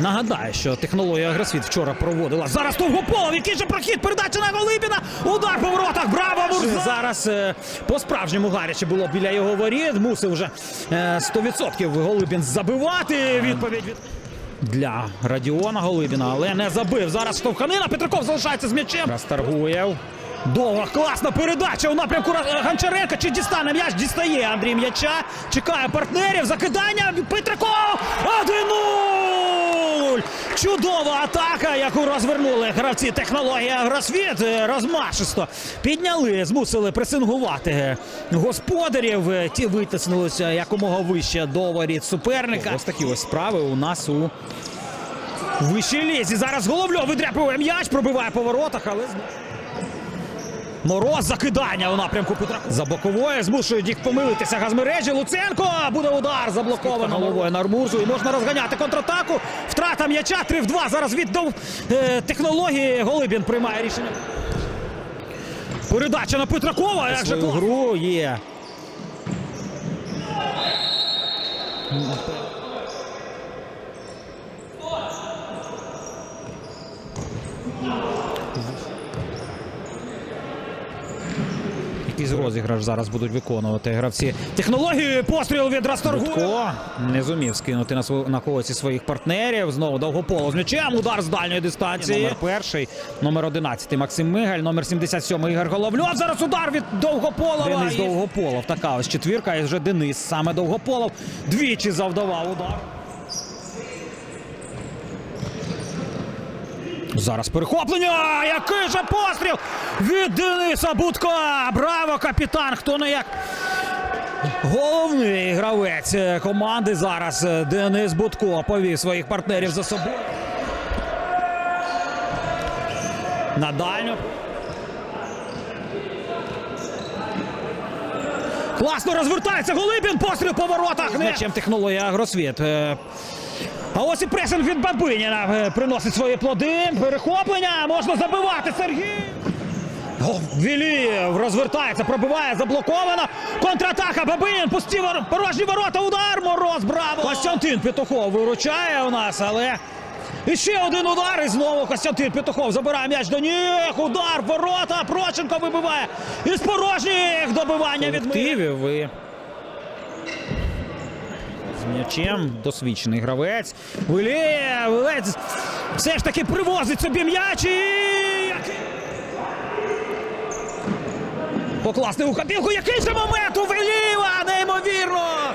Нагадаю, що технологія Агросвіт вчора проводила. Зараз Довгополов, який же прохід, передача на Голибіна, удар по воротах, браво, Мурза! Зараз е, по-справжньому гаряче було біля його воріт, мусив вже е, 100% Голибін забивати. Відповідь від... Для Радіона Голибіна, але не забив. Зараз штовханина. Петраков залишається з м'ячем. Расторгуєв. Довга класна передача у напрямку Ра- Гончаренка. Чи дістане м'яч? Дістає Андрій м'яча. Чекає партнерів. Закидання. Петраков! 1-0! Чудова атака, яку розвернули гравці технології Агросвіт. Розмашисто підняли, змусили пресингувати господарів. Ті витиснулися якомога вище до воріт суперника. Ось такі ось справи у нас у вищій лізі. Зараз головльо видряпує м'яч, пробиває по воротах, але. Мороз закидання у напрямку Петра. За боковою змушують їх помилитися газмережі. Луценко буде удар заблоковано головою на Армурзу. І можна розганяти контратаку. Втрата м'яча 3 в 2. Зараз віддав е, технології Голибін приймає рішення. Передача на Петракова. Як же гру є. Якийсь розіграш зараз будуть виконувати гравці. Технології постріл від Расторгу. Не зумів скинути на свою на когось із своїх партнерів. Знову довгополо з м'ячем. Удар з дальньої дистанції. Номер перший, номер 11 Максим Мигаль, номер 77 Ігор Головльов. Зараз удар від Довгополова. Денис І- Довгополов. Така ось четвірка. І вже Денис саме Довгополов. Двічі завдавав удар. Зараз перехоплення! Який же постріл від Дениса Будка! Браво, капітан! Хто не як головний гравець е, команди зараз е, Денис Будко повів своїх партнерів за собою. На дальню. Класно розвертається Голибін, постріл по воротах. Не... М'ячем технологія Агросвіт. А ось і пресинг від Бабиніна е, приносить свої плоди. Перехоплення можна забивати Сергій. О, Вілієв розвертається, пробиває, заблоковано. Контратака Бабинін, пусті вор... порожні ворота, удар, мороз, браво! Костянтин Петухов виручає у нас, але. І ще один удар, і знову Костянтин Петухов забирає м'яч до ніг. Удар, ворота, Проченко вибиває. Із порожніх добивання від Мира. З м'ячем досвідчений гравець. Виліє, ледь все ж таки привозить собі м'яч і... Покласти у копілку. Який же момент у Веліва! Неймовірно!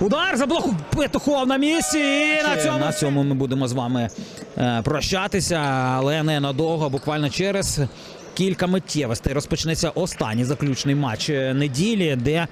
Удар заблоку Петухов на місці. І на цьому на цьому ми будемо з вами е, прощатися, але не надовго, буквально через кілька миттєвостей. Розпочнеться останній заключний матч е, неділі, де